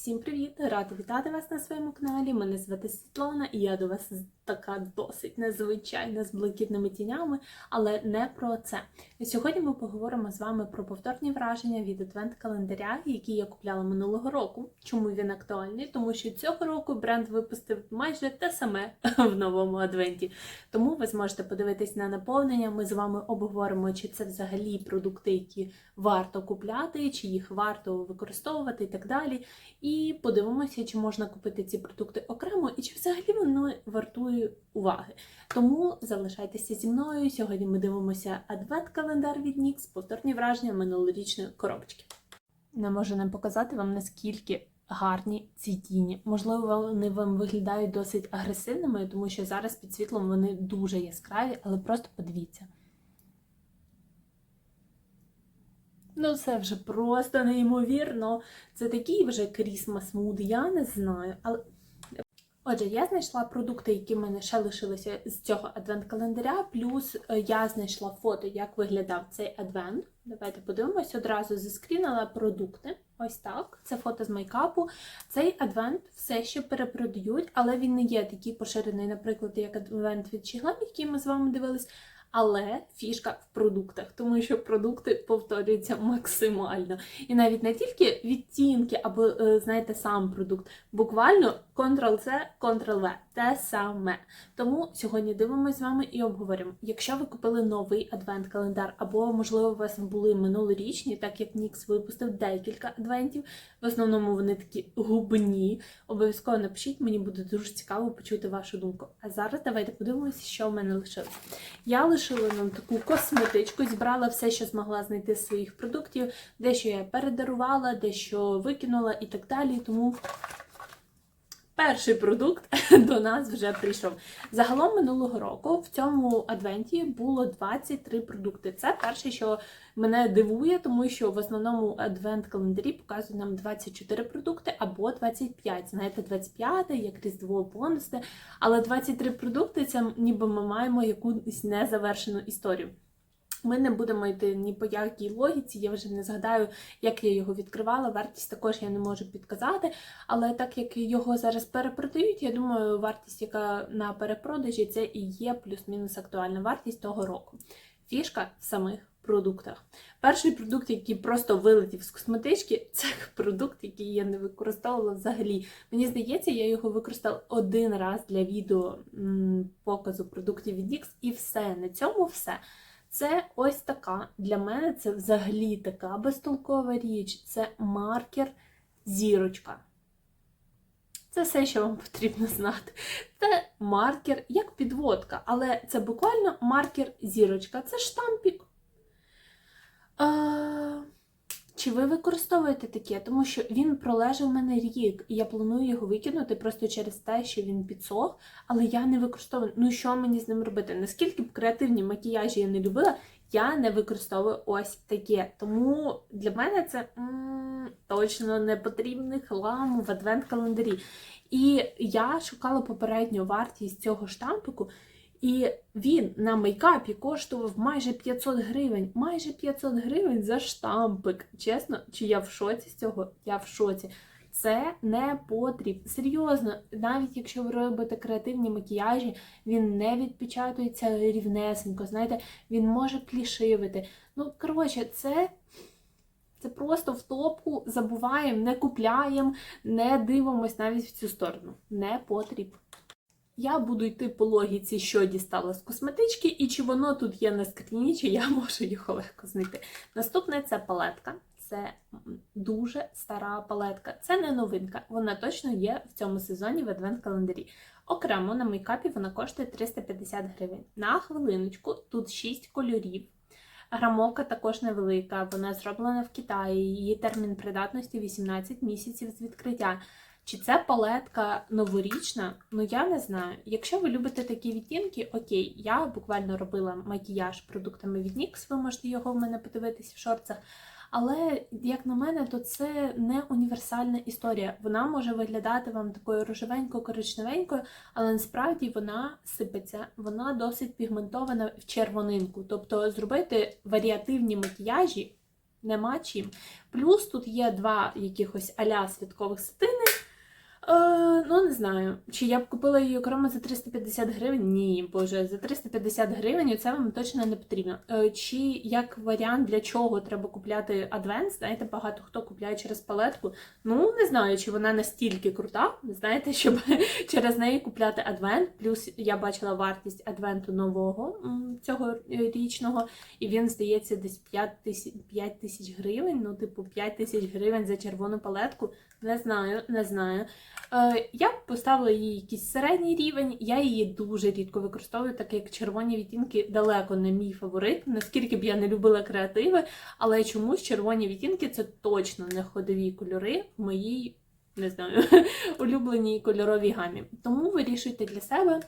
Всім привіт! Рада вітати вас на своєму каналі. Мене звати Світлана, і я до вас така досить незвичайна з блакитними тінями, але не про це. Сьогодні ми поговоримо з вами про повторні враження від адвент-календаря, який я купляла минулого року. Чому він актуальний? Тому що цього року бренд випустив майже те саме в новому адвенті. Тому ви зможете подивитись на наповнення. Ми з вами обговоримо, чи це взагалі продукти, які варто купляти, чи їх варто використовувати і так далі. І подивимося, чи можна купити ці продукти окремо, і чи взагалі воно вартує уваги. Тому залишайтеся зі мною. Сьогодні ми дивимося адвент-календар від NYX, повторні враження минулорічної коробочки. Не можу не показати вам, наскільки гарні ці тіні. Можливо, вони вам виглядають досить агресивними, тому що зараз під світлом вони дуже яскраві, але просто подивіться. Ну, це вже просто неймовірно. Це такий вже Christmas mood, я не знаю. Але... Отже, я знайшла продукти, які в мене ще лишилися з цього адвент-календаря, плюс е, я знайшла фото, як виглядав цей адвент. Давайте подивимось, одразу заскрінила продукти. Ось так. Це фото з майкапу. Цей адвент все ще перепродають, але він не є такий поширений, наприклад, як адвент від Чіглам, який ми з вами дивились. Але фішка в продуктах, тому що продукти повторюються максимально. І навіть не тільки відтінки, або, е, знаєте, сам продукт. Буквально Ctrl-C, Ctrl-V. Те саме. Тому сьогодні дивимося з вами і обговоримо. Якщо ви купили новий адвент-календар, або, можливо, у вас були минулорічні, так як NYX випустив декілька адвентів. В основному вони такі губні. Обов'язково напишіть, мені буде дуже цікаво почути вашу думку. А зараз давайте подивимося, що в мене лишилось. Я лишила нам таку косметичку, зібрала все, що змогла знайти з своїх продуктів. Дещо я передарувала, дещо викинула і так далі. Тому перший продукт до нас вже прийшов. Загалом минулого року в цьому адвенті було 23 продукти. Це перше, що мене дивує, тому що в основному адвент-календарі показують нам 24 продукти або 25. Знаєте, 25, як Різдво бонусне. Але 23 продукти це ніби ми маємо якусь незавершену історію. Ми не будемо йти ні по якій логіці, я вже не згадаю, як я його відкривала. Вартість також я не можу підказати. Але так як його зараз перепродають, я думаю, вартість, яка на перепродажі, це і є плюс-мінус актуальна вартість того року. Фішка в самих продуктах. Перший продукт, який просто вилетів з косметички, це продукт, який я не використовувала взагалі. Мені здається, я його використала один раз для відео показу продуктів від NYX, і все. На цьому все. Це ось така. Для мене це взагалі така безтолкова річ. Це маркер зірочка. Це все, що вам потрібно знати. Це маркер як підводка, але це буквально маркер зірочка. Це штампік. А... Чи ви використовуєте таке? Тому що він пролежав у мене рік, і я планую його викинути просто через те, що він підсох, але я не використовую. Ну що мені з ним робити? Наскільки б креативні макіяжі я не любила, я не використовую ось таке. Тому для мене це м точно не потрібний хлам в адвент-календарі. І я шукала попередню вартість цього штампику. І він на мейкапі коштував майже 500 гривень. Майже 500 гривень за штампик. Чесно, чи я в шоці з цього? Я в шоці. Це не потрібно. Серйозно, навіть якщо ви робите креативні макіяжі, він не відпечатується рівнесенько. Знаєте, він може клішивити. Ну, коротше, це. Це просто в топку забуваємо, не купляємо, не дивимось навіть в цю сторону. Не потрібно. Я буду йти по логіці, що дістала з косметички, і чи воно тут є на скріні, чи я можу його легко знайти. Наступне це палетка. Це дуже стара палетка. Це не новинка. Вона точно є в цьому сезоні в адвент-календарі. Окремо на мейкапі вона коштує 350 гривень. На хвилиночку тут 6 кольорів. Грамовка також невелика, вона зроблена в Китаї. Її термін придатності 18 місяців з відкриття. Чи це палетка новорічна? Ну я не знаю. Якщо ви любите такі відтінки, окей, я буквально робила макіяж продуктами від NYX, ви можете його в мене подивитись в шорцах. Але, як на мене, то це не універсальна історія. Вона може виглядати вам такою рожевенько-коричневенькою, але насправді вона сипеться, вона досить пігментована в червонинку. Тобто зробити варіативні макіяжі нема чим. Плюс тут є два якихось аля святкових сатини. Е, ну, не знаю. Чи я б купила її окремо за 350 гривень? Ні, боже, за 350 гривень це вам точно не потрібно. Е, чи як варіант для чого треба купляти адвент? Знаєте, багато хто купляє через палетку. Ну, не знаю, чи вона настільки крута, знаєте, щоб через неї купляти адвент. Плюс я бачила вартість адвенту нового цього річного, і він здається десь 5 тисяч 5 тисяч гривень. Ну, типу, 5 тисяч гривень за червону палетку. Не знаю, не знаю. Е, я б поставила їй якийсь середній рівень. Я її дуже рідко використовую, так як червоні відтінки далеко не мій фаворит. Наскільки б я не любила креативи, але чомусь червоні відтінки це точно не ходові кольори в моїй, не знаю, улюбленій кольоровій гамі. Тому вирішуйте для себе.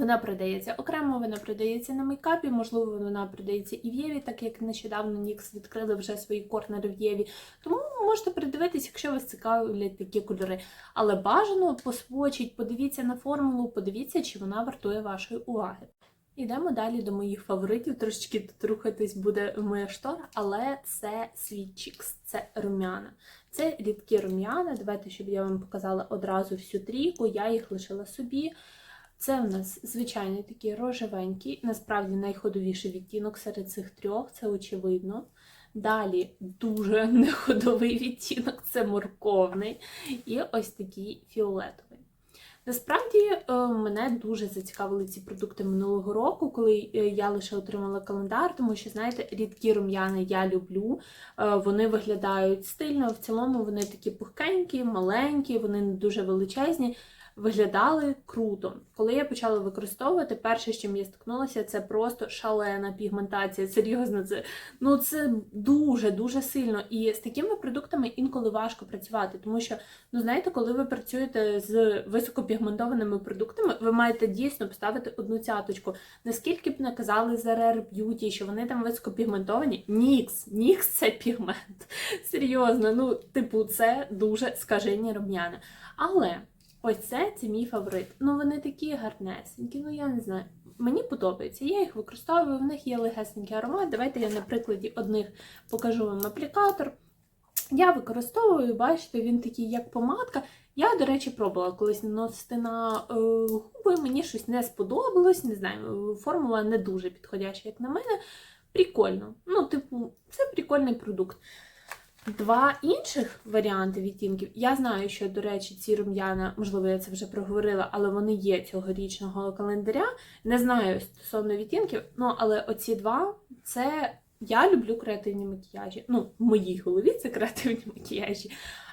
Вона продається окремо, вона продається на мейкапі, можливо, вона продається і в Єві, так як нещодавно Нікс відкрили вже свої корнери в Єві. Тому можете придивитись, якщо вас цікавлять такі кольори. Але бажано посвочіть, подивіться на формулу, подивіться, чи вона вартує вашої уваги. Ідемо далі до моїх фаворитів. Трошечки тут рухатись буде моя штора, але це світчікс, це рум'яна. Це рідкі рум'яна. Давайте, щоб я вам показала одразу всю трійку, я їх лишила собі. Це в нас звичайний такий рожевенький, насправді найходовіший відтінок серед цих трьох, це очевидно. Далі дуже неходовий відтінок це морковний. І ось такий фіолетовий. Насправді е, мене дуже зацікавили ці продукти минулого року, коли е, я лише отримала календар, тому що, знаєте, рідкі рум'яни я люблю. Е, Вони виглядають стильно, в цілому вони такі пухкенькі, маленькі, вони не дуже величезні виглядали круто. Коли я почала використовувати, перше, з чим я стикнулася, це просто шалена пігментація. Серйозно, це ну це дуже дуже сильно. І з такими продуктами інколи важко працювати, тому що, ну знаєте, коли ви працюєте з високопігментованими продуктами, ви маєте дійсно поставити одну цяточку. Наскільки б не казали за Rare Beauty, що вони там високопігментовані, нікс, нікс це пігмент. Серйозно, ну, типу, це дуже скажені рум'яни. Але. Ось це це мій фаворит. Ну вони такі гарнесенькі, ну я не знаю. Мені подобається. Я їх використовую, в них є легесенький аромат. Давайте я на прикладі одних покажу вам аплікатор. Я використовую, бачите, він такий, як помадка. Я, до речі, пробувала колись наносити на е, губи, мені щось не сподобалось, не знаю, формула не дуже підходяща, як на мене. Прикольно. Ну, типу, це прикольний продукт. Два інших варіанти відтінків. Я знаю, що, до речі, ці рум'яна, можливо, я це вже проговорила, але вони є цьогорічного календаря. Не знаю стосовно відтінків, ну але оці два це я люблю креативні макіяжі. Ну, в моїй голові це креативні макіяжі.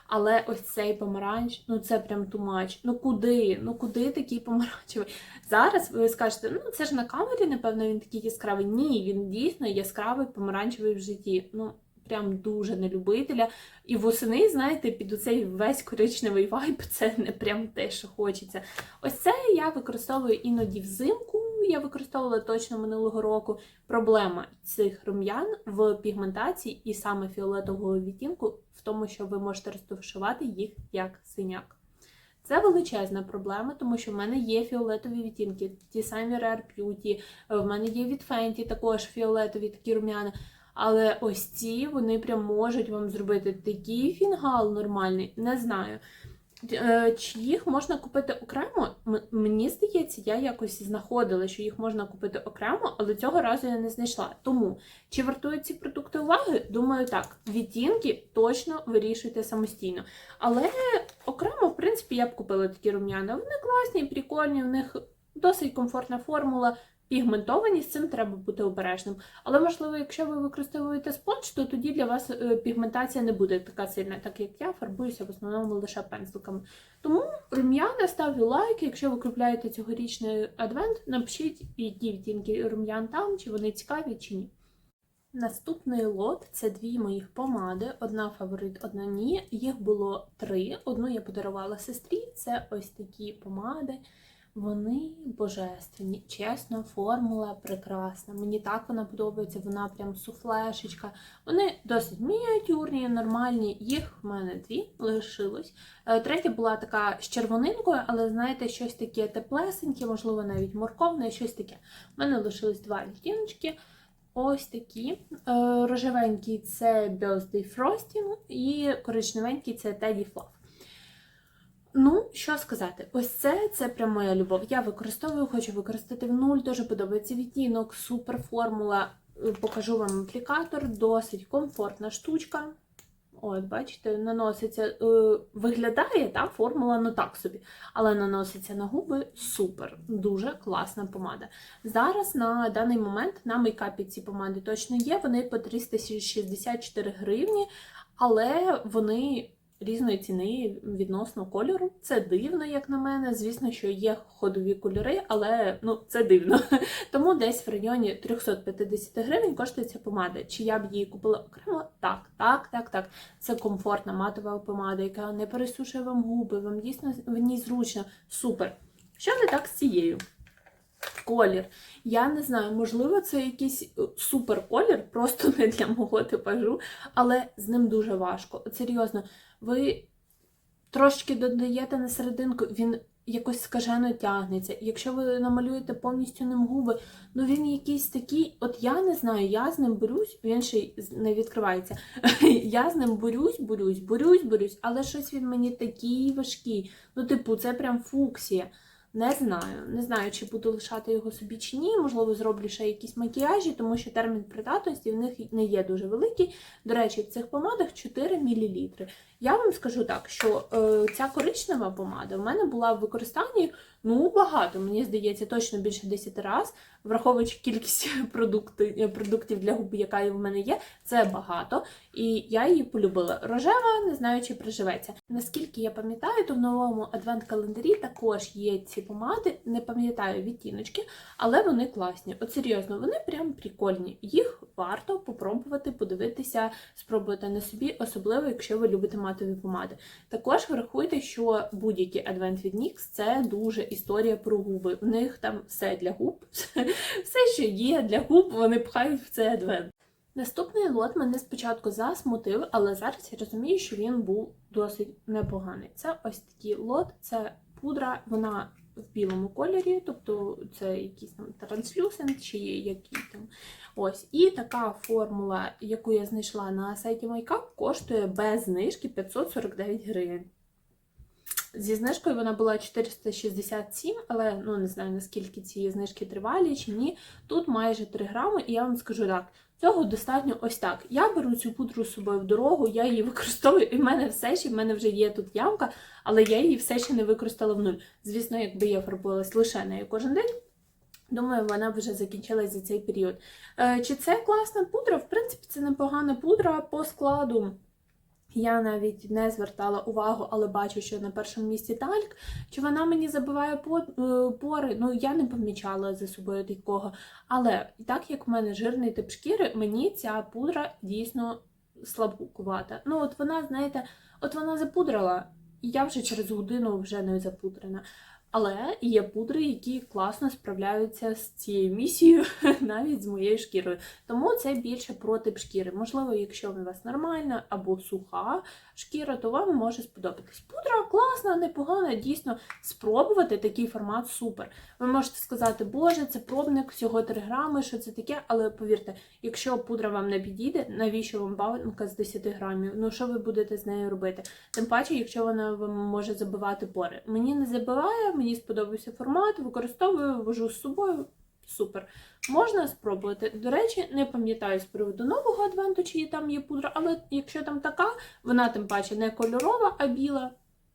Але ось цей помаранч, ну це прям тумач. Ну куди? Ну куди такий помаранчевий? Зараз ви скажете, ну це ж на камері, напевно, він такий яскравий. Ні, він дійсно яскравий помаранчевий в житті. Ну, прям дуже не любителя. І восени, знаєте, під оцей весь коричневий вайб, це не прям те, що хочеться. Ось це я використовую іноді взимку. Я використовувала точно минулого року. Проблема цих рум'ян в пігментації і саме фіолетового відтінку в тому, що ви можете розташувати їх як синяк. Це величезна проблема, тому що в мене є фіолетові відтінки, ті самі Rare Beauty, в мене є від Fenty також фіолетові такі рум'яни. Але ось ці вони прям можуть вам зробити такий фінгал нормальний, не знаю. Е, Чи їх можна купити окремо? Мені здається, я якось знаходила, що їх можна купити окремо, але цього разу я не знайшла. Тому чи вартують ці продукти уваги? Думаю, так. Відтінки точно вирішуйте самостійно. Але окремо, в принципі, я б купила такі рум'яна. Вони класні, прикольні, в них досить комфортна формула. Пігментовані, з цим треба бути обережним. Але, можливо, якщо ви використовуєте спонж, то тоді для вас е, пігментація не буде така сильна, так як я фарбуюся в основному лише пензликами. Тому рум'яна ставлю лайк. Якщо ви купляєте цьогорічний адвент, напишіть, які відтінки рум'ян там, чи вони цікаві, чи ні. Наступний лот це дві моїх помади. Одна фаворит, одна ні. Їх було три. Одну я подарувала сестрі. Це ось такі помади. Вони божественні. Чесно, формула прекрасна. Мені так вона подобається, вона прям суфлешечка. Вони досить мініатюрні, нормальні. Їх в мене дві лишилось. Е, Третя була така з червонинкою, але знаєте, щось таке теплесеньке, можливо, навіть морковне, щось таке. У мене лишилось два відтіночки. ось такі. Е, Рожевенький це Birthday Frosting і коричневенький це Teddy Fluff. Ну, що сказати, ось це це прям моя любов. Я використовую, хочу використати в нуль. Дуже подобається відтінок, супер формула. Е, Покажу вам аплікатор, досить комфортна штучка. От, бачите, наноситься, е, виглядає та формула, ну так собі, але наноситься на губи супер, дуже класна помада. Зараз на даний момент на мейкапі ці помади точно є. Вони по 364 гривні, але вони різної ціни відносно кольору. Це дивно, як на мене. Звісно, що є ходові кольори, але ну це дивно. Тому десь в районі 350 гривень коштує ця помада. Чи я б її купила окремо? Так, так, так, так. Це комфортна матова помада, яка не пересушує вам губи, вам дійсно в ній зручно. Супер. Що не так з цією? Колір. Я не знаю, можливо, це якийсь е, супер колір, просто не для мого типажу, але з ним дуже важко. Серйозно, ви трошки додаєте на серединку, він якось скажено тягнеться. Якщо ви намалюєте повністю ним губи, ну він якийсь такий, от я не знаю, я з ним борюсь, він ще не відкривається. Я з ним борюсь, борюсь, борюсь, борюсь, але щось він мені такий важкий. Ну, типу, це прям фуксія. Не знаю, не знаю, чи буду лишати його собі чи ні. Можливо, зроблю ще якісь макіяжі, тому що термін придатності в них не є дуже великий. До речі, в цих помадах 4 мл. Я вам скажу так, що е, ця коричнева помада в мене була в використанні ну багато. Мені здається, точно більше 10 разів, враховуючи кількість продукти, е, продуктів для губ, яка в мене є, це багато. І я її полюбила. Рожева, не знаю, чи приживеться. Наскільки я пам'ятаю, то в новому адвент-календарі також є ці помади, не пам'ятаю відтіночки, але вони класні. От серйозно, вони прям прикольні. Їх варто попробувати, подивитися, спробувати на собі, особливо, якщо ви любите матові помади. Також врахуйте, що будь-який Advent від NYX – це дуже історія про губи. В них там все для губ, все, що є для губ, вони пхають в цей адвент. Наступний лот мене спочатку засмутив, але зараз я розумію, що він був досить непоганий. Це ось такий лот, це пудра, вона в білому кольорі, тобто це якийсь там транслюсент чи який там. Ось. І така формула, яку я знайшла на сайті Makeup, коштує без знижки 549 гривень. Зі знижкою вона була 467, але ну не знаю наскільки ці знижки тривалі чи ні. Тут майже 3 грами, і я вам скажу так: цього достатньо ось так. Я беру цю пудру з собою в дорогу, я її використовую, і в мене все ще в мене вже є тут ямка, але я її все ще не використала в нуль. Звісно, якби я фарбувалась лише нею кожен день. Думаю, вона вже закінчилась за цей період. Е, чи це класна пудра? В принципі, це непогана пудра по складу. Я навіть не звертала увагу, але бачу, що на першому місці тальк. Чи вона мені забиває е, пори? Ну, я не помічала за собою такого. Але так як в мене жирний тип шкіри, мені ця пудра дійсно слабкувата. Ну, от вона, знаєте, от вона запудрила, і я вже через годину вже не запудрена. Але є пудри, які класно справляються з цією місією, навіть з моєю шкірою. Тому це більше про тип шкіри. Можливо, якщо у вас нормальна або суха шкіра, то вам може сподобатись. Пудра класна, непогана, дійсно спробувати такий формат супер. Ви можете сказати, боже, це пробник, всього 3 грами, що це таке, але повірте, якщо пудра вам не підійде, навіщо вам банка з 10 грамів? Ну що ви будете з нею робити? Тим паче, якщо вона вам може забивати пори. Мені не забиває, мені сподобався формат, використовую, вожу з собою. Супер. Можна спробувати. До речі, не пам'ятаю з приводу нового адвенту, чи там є пудра, але якщо там така, вона тим паче не кольорова, а біла.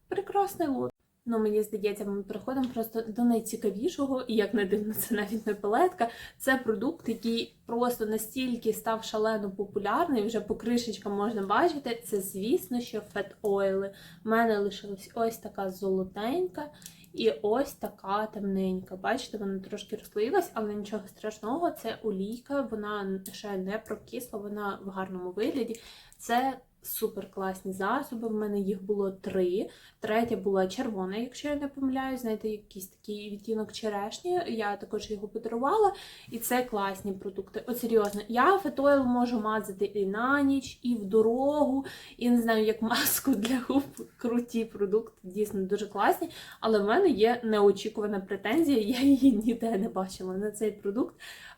Прекрасний лот. Ну, мені здається, ми переходимо просто до найцікавішого, і як не дивно, це навіть не палетка. Це продукт, який просто настільки став шалено популярний, вже по кришечкам можна бачити. Це, звісно, що фет-ойли. У мене лишилась ось така золотенька і ось така темненька. Бачите, вона трошки розслоїлась, але нічого страшного. Це олійка, вона ще не прокисла, вона в гарному вигляді. Це супер класні засоби. В мене їх було три. Третя була червона, якщо я не помиляюсь, знаєте, якийсь такий відтінок черешні. Я також його подарувала. І це класні продукти. От серйозно, я фетойл можу мазати і на ніч, і в дорогу, і не знаю, як маску для губ. Круті продукти, дійсно дуже класні. Але в мене є неочікувана претензія, я її ніде не бачила на цей продукт.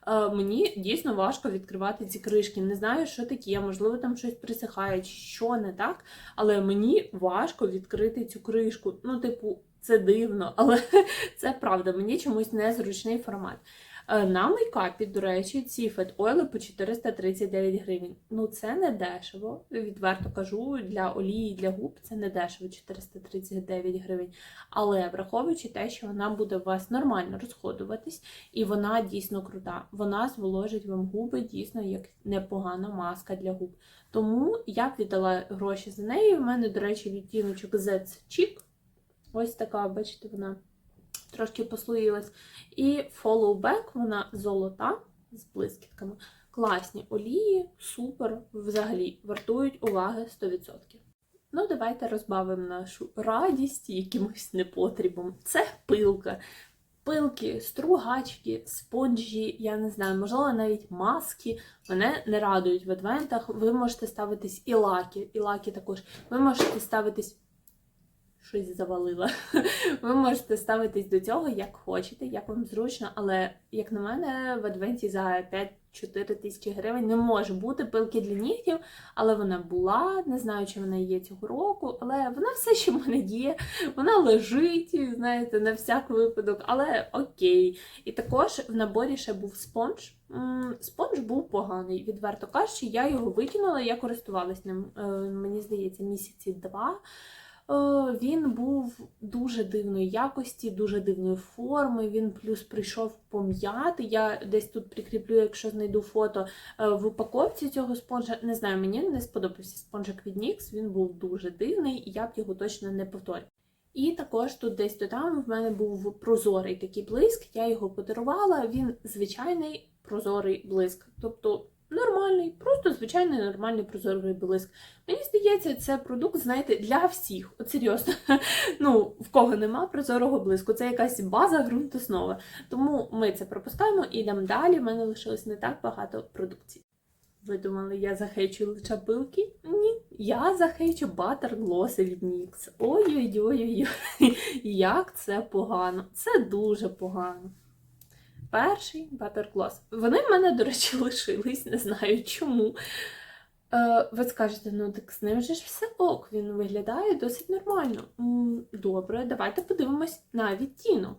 Е, Мені дійсно важко відкривати ці кришки. Не знаю, що таке, можливо, там щось присихає, чи що не так, але мені важко відкрити цю кришку. Ну, типу, це дивно, але це правда, мені чомусь незручний формат. Е, На мейкапі, до речі, ці фет-ойли по 439 гривень. Ну, це не дешево. Відверто кажу, для олії, для губ це не дешево 439 гривень. Але враховуючи те, що вона буде у вас нормально розходуватись, і вона дійсно крута. Вона зволожить вам губи дійсно як непогана маска для губ. Тому я б віддала гроші за неї. У мене, до речі, відтіночок Z Cheek. Ось така, бачите, вона трошки послоїлась. І Follow вона золота з блискітками. Класні олії, супер, взагалі, вартують уваги 100%. Ну, давайте розбавимо нашу радість якимось непотрібом. Це пилка. Пилки, стругачки, спонжі, я не знаю, можливо, навіть маски мене не радують в адвентах. Ви можете ставитись і лаки, і лаки також. Ви можете ставитись. Щось завалила. Ви можете ставитись до цього як хочете, як вам зручно, але, як на мене, в адвенті за 5-4 тисячі гривень не може бути пилки для нігтів, але вона була, не знаю, чи вона є цього року, але вона все ще в мене є. Вона лежить, знаєте, на всяк випадок, але окей. І також в наборі ще був спонж. Спонж був поганий, відверто кажучи, я його викинула, я користувалась ним, е, мені здається, місяці два. Е, Він був дуже дивної якості, дуже дивної форми. Він плюс прийшов пом'яти. Я десь тут прикріплю, якщо знайду фото е, в упаковці цього спонжа. Не знаю, мені не сподобався спонжик від NYX, Він був дуже дивний, і я б його точно не повторю. І також тут десь то там в мене був прозорий такий блиск. Я його подарувала. Він звичайний прозорий блиск. Тобто нормальний, просто звичайний нормальний прозорий блиск. Мені здається, це продукт, знаєте, для всіх. От серйозно. Ну, в кого нема прозорого блиску, це якась база ґрунтоснова. Тому ми це пропускаємо і йдемо далі. У мене лишилось не так багато продукції. Ви думали, я захечу лише пилки? Ні, я захечу батер-глоси від NYX. Ой-ой-ой, як це погано. Це дуже погано. Перший батер-глос. Вони в мене, до речі, лишились, не знаю чому. Е, ви скажете, ну так з ним же ж все ок, він виглядає досить нормально. Добре, давайте подивимось на відтінок.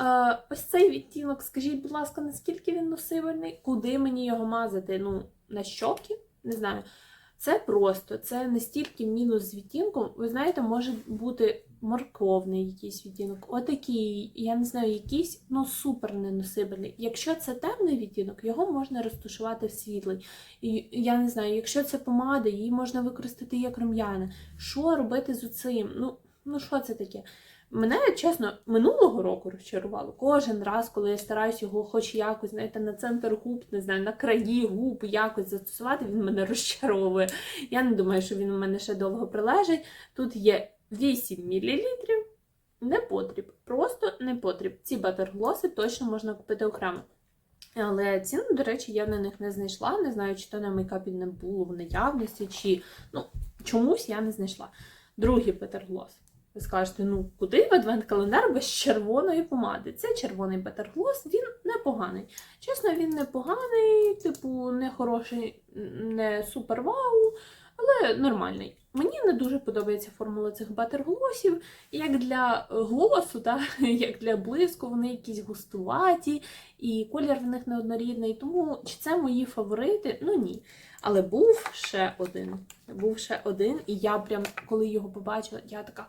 Е, ось цей відтінок, скажіть, будь ласка, наскільки він носибельний? Куди мені його мазати? Ну, на щоки? Не знаю. Це просто, це не стільки мінус з відтінком. Ви знаєте, може бути морковний якийсь відтінок, отакий, я не знаю, якийсь, ну супер неносибельний. Якщо це темний відтінок, його можна розташувати в світлий. І я не знаю, якщо це помада, її можна використати як рум'яна. Що робити з цим? Ну, ну що це таке? Мене, чесно, минулого року розчарувало. Кожен раз, коли я стараюсь його хоч якось, знаєте, на центр губ, не знаю, на краї губ якось застосувати, він мене розчаровує. Я не думаю, що він у мене ще довго прилежить. Тут є 8 мл. Не потріб, просто не потріб. Ці батерглоси точно можна купити окремо. Але ціну, до речі, я на них не знайшла. Не знаю, чи то на мейкапі не було в наявності, чи ну, чомусь я не знайшла. Другий петерглос. Ви скажете, ну куди в адвент-календар без червоної помади? Це червоний петерглос, він непоганий. Чесно, він непоганий, типу, не хороший, не супер вау, але нормальний. Мені не дуже подобається формула цих батерглосів. Як для глосу, та, як для блиску, вони якісь густуваті, і колір в них неоднорідний. Тому чи це мої фаворити? Ну ні. Але був ще один. Був ще один, і я прям, коли його побачила, я така,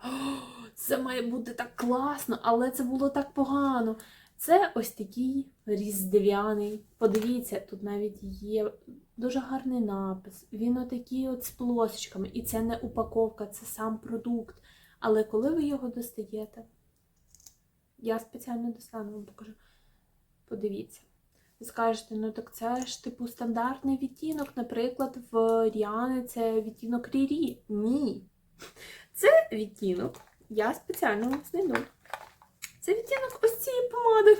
це має бути так класно, але це було так погано. Це ось такий різдвяний. Подивіться, тут навіть є дуже гарний напис. Він отакий от з полосочками. І це не упаковка, це сам продукт. Але коли ви його достаєте, я спеціально достану вам покажу. Подивіться. Ви скажете, ну так це ж типу стандартний відтінок, наприклад, в Ріани це відтінок Рірі. Ні. Це відтінок. Я спеціально вам знайду. Це відтінок ось цієї помади.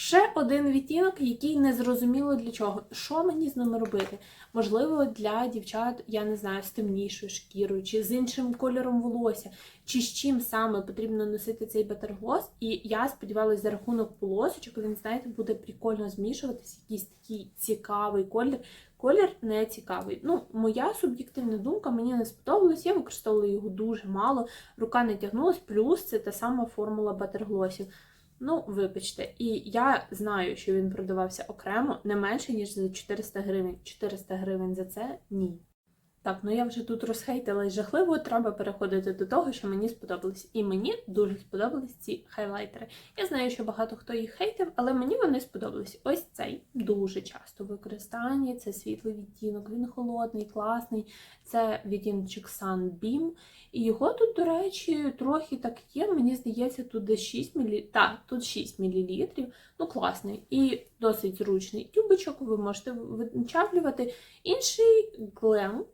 Ще один відтінок, який не зрозуміло для чого. Що мені з ними робити? Можливо, для дівчат, я не знаю, з темнішою шкірою, чи з іншим кольором волосся, чи з чим саме потрібно носити цей бетергос. І я сподівалася, за рахунок полосочок він, знаєте, буде прикольно змішуватись, якийсь такий цікавий колір. Колір не цікавий. Ну, моя суб'єктивна думка, мені не сподобалось, я використовувала його дуже мало, рука не тягнулась, плюс це та сама формула беттерглосів. Ну, вибачте, і я знаю, що він продавався окремо не менше, ніж за 400 гривень. 400 гривень за це ні. Так, ну я вже тут розхейтилась жахливо, треба переходити до того, що мені сподобалось. І мені дуже сподобались ці хайлайтери. Я знаю, що багато хто їх хейтив, але мені вони сподобались. Ось цей дуже часто в використанні. Це світлий відтінок, він холодний, класний. Це відтіночок Sunbeam. І його тут, до речі, трохи так є. Мені здається, тут десь 6 мл. Так, тут 6 мл. Ну, класний. І досить зручний тюбичок, ви можете вичавлювати. Інший глем.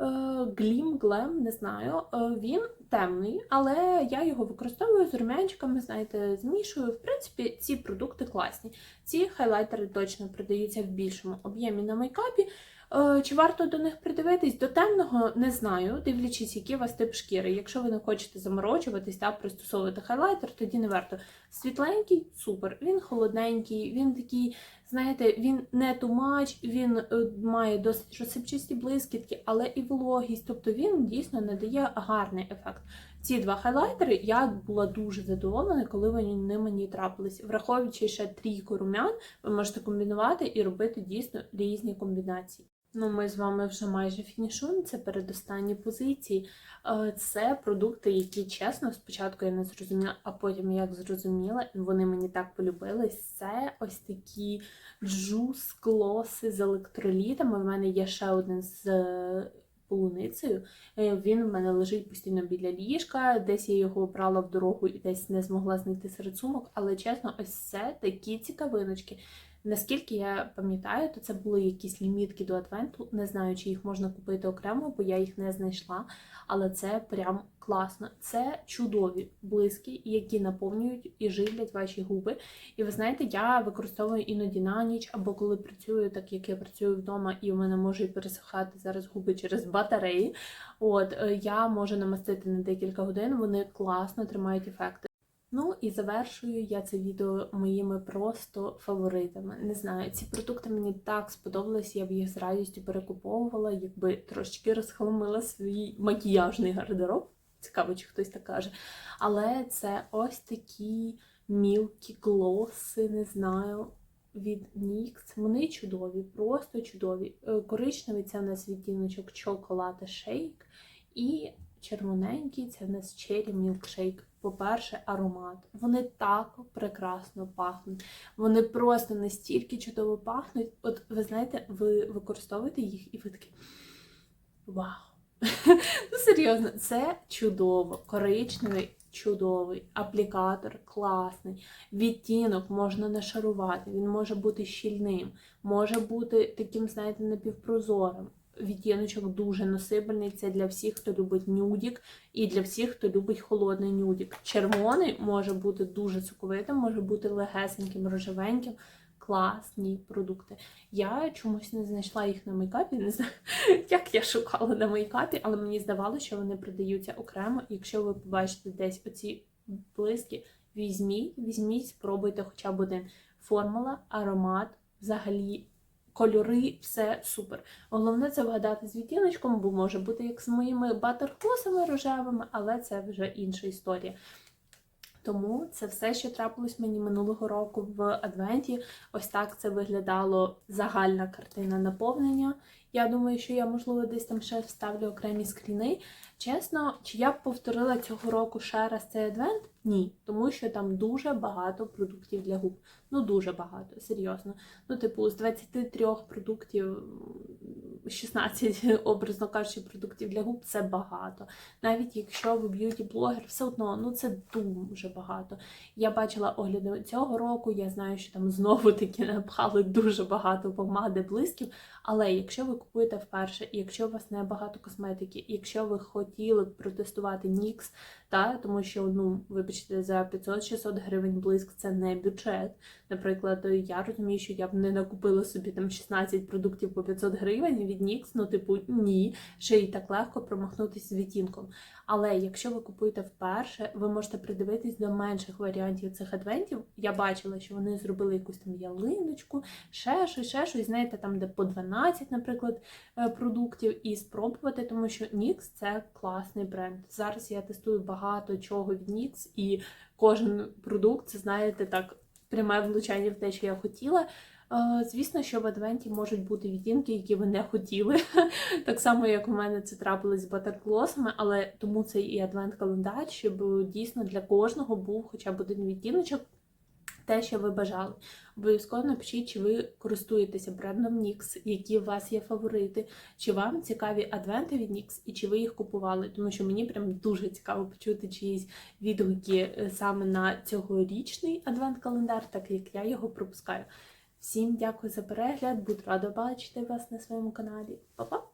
Глім, глем, не знаю. Е, Він темний, але я його використовую з румянчиками, знаєте, змішую. В принципі, ці продукти класні. Ці хайлайтери точно продаються в більшому об'ємі на мейкапі. Е, Чи варто до них придивитись? До темного не знаю, дивлячись, який у вас тип шкіри. Якщо ви не хочете заморочуватись та пристосовувати хайлайтер, тоді не варто. Світленький супер, він холодненький, він такий, знаєте, він не тумач, він е, має досить розсипчасті блискітки, але і вологість. Тобто він дійсно надає гарний ефект. Ці два хайлайтери я була дуже задоволена, коли вони мені трапились. Враховуючи ще трійку румян, ви можете комбінувати і робити дійсно різні комбінації. Ну, ми з вами вже майже фінішуємо. Це передостанні позиції. Е, Це продукти, які чесно, спочатку я не зрозуміла, а потім як зрозуміла, і вони мені так полюбились. Це ось такі джус клоси з електролітами. У мене є ще один з е, полуницею. Е, Він в мене лежить постійно біля ліжка. Десь я його брала в дорогу і десь не змогла знайти серед сумок. Але чесно, ось це такі цікавиночки. Наскільки я пам'ятаю, то це були якісь лімітки до адвенту. Не знаю, чи їх можна купити окремо, бо я їх не знайшла. Але це прям класно. Це чудові блиски, які наповнюють і живлять ваші губи. І ви знаєте, я використовую іноді на ніч, або коли працюю, так як я працюю вдома, і в мене можуть пересихати зараз губи через батареї. От е, я можу намастити на декілька годин. Вони класно тримають ефекти. Ну і завершую я це відео моїми просто фаворитами. Не знаю, ці продукти мені так сподобались, я б їх з радістю перекуповувала, якби трошки розхламила свій макіяжний гардероб. Цікаво, чи хтось так каже. Але це ось такі мілкі глоси, не знаю, від NYX. Вони чудові, просто чудові. Е, Коричневий це в нас відтіночок Chocolate Shake. І червоненький це в нас Cherry Milkshake. По-перше, аромат. Вони так прекрасно пахнуть. Вони просто настільки чудово пахнуть. От ви знаєте, ви використовуєте їх і ви такі вау! Ну, серйозно, це чудово. Коричневий, чудовий, аплікатор класний. Відтінок можна нашарувати, він може бути щільним, може бути таким, знаєте, напівпрозорим. Відтіночок дуже носибельний. Це для всіх, хто любить нюдік, і для всіх, хто любить холодний нюдік. Червоний може бути дуже соковитим, може бути легесеньким, рожевеньким. Класні продукти. Я чомусь не знайшла їх на мейкапі. Не знаю, як я шукала на мейкапі, але мені здавалося, що вони продаються окремо. Якщо ви побачите десь оці блиски, візьміть, візьміть, спробуйте хоча б один. Формула, аромат, взагалі кольори, все супер. Головне це вгадати з відтіночком, бо може бути як з моїми батерхосами рожевими, але це вже інша історія. Тому це все, що трапилось мені минулого року в Адвенті. Ось так це виглядало загальна картина наповнення. Я думаю, що я, можливо, десь там ще вставлю окремі скріни. Чесно, чи я б повторила цього року ще раз цей адвент? Ні, тому що там дуже багато продуктів для губ. Ну, дуже багато, серйозно. Ну, типу, з 23 продуктів 16, образно кажучи, продуктів для губ це багато. Навіть якщо ви б'юті-блогер, все одно ну це дуже багато. Я бачила огляди цього року, я знаю, що там знову таки напхали дуже багато помади блисків. Але якщо ви купуєте вперше, і якщо у вас не багато косметики, якщо ви хотіли б протестувати NYX, та тому що ну, вибачте, за 500-600 гривень блиск це не бюджет. Наприклад, я розумію, що я б не накупила собі там 16 продуктів по 500 гривень від NYX, ну типу ні, ще й так легко промахнутися з відтінком. Але якщо ви купуєте вперше, ви можете придивитись до менших варіантів цих адвентів. Я бачила, що вони зробили якусь там ялиночку, ще щось, ще щось, знаєте, там де по 12, наприклад, е, продуктів, і спробувати, тому що NYX – це класний бренд. Зараз я тестую багато чого від NYX, і кожен продукт, це знаєте, так пряме влучання в те, що я хотіла. Звісно, що в адвенті можуть бути відтінки, які ви не хотіли. Так само, як у мене це трапилось з батерклосами, але тому це і адвент-календар, щоб дійсно для кожного був хоча б один відтіночок, те, що ви бажали. Обов'язково напишіть, чи ви користуєтеся брендом NYX, які у вас є фаворити, чи вам цікаві адвенти від NYX, і чи ви їх купували. Тому що мені прям дуже цікаво почути чиїсь відгуки е, саме на цьогорічний адвент-календар, так як я його пропускаю. Всім дякую за перегляд, буду рада бачити вас на своєму каналі. Па-па!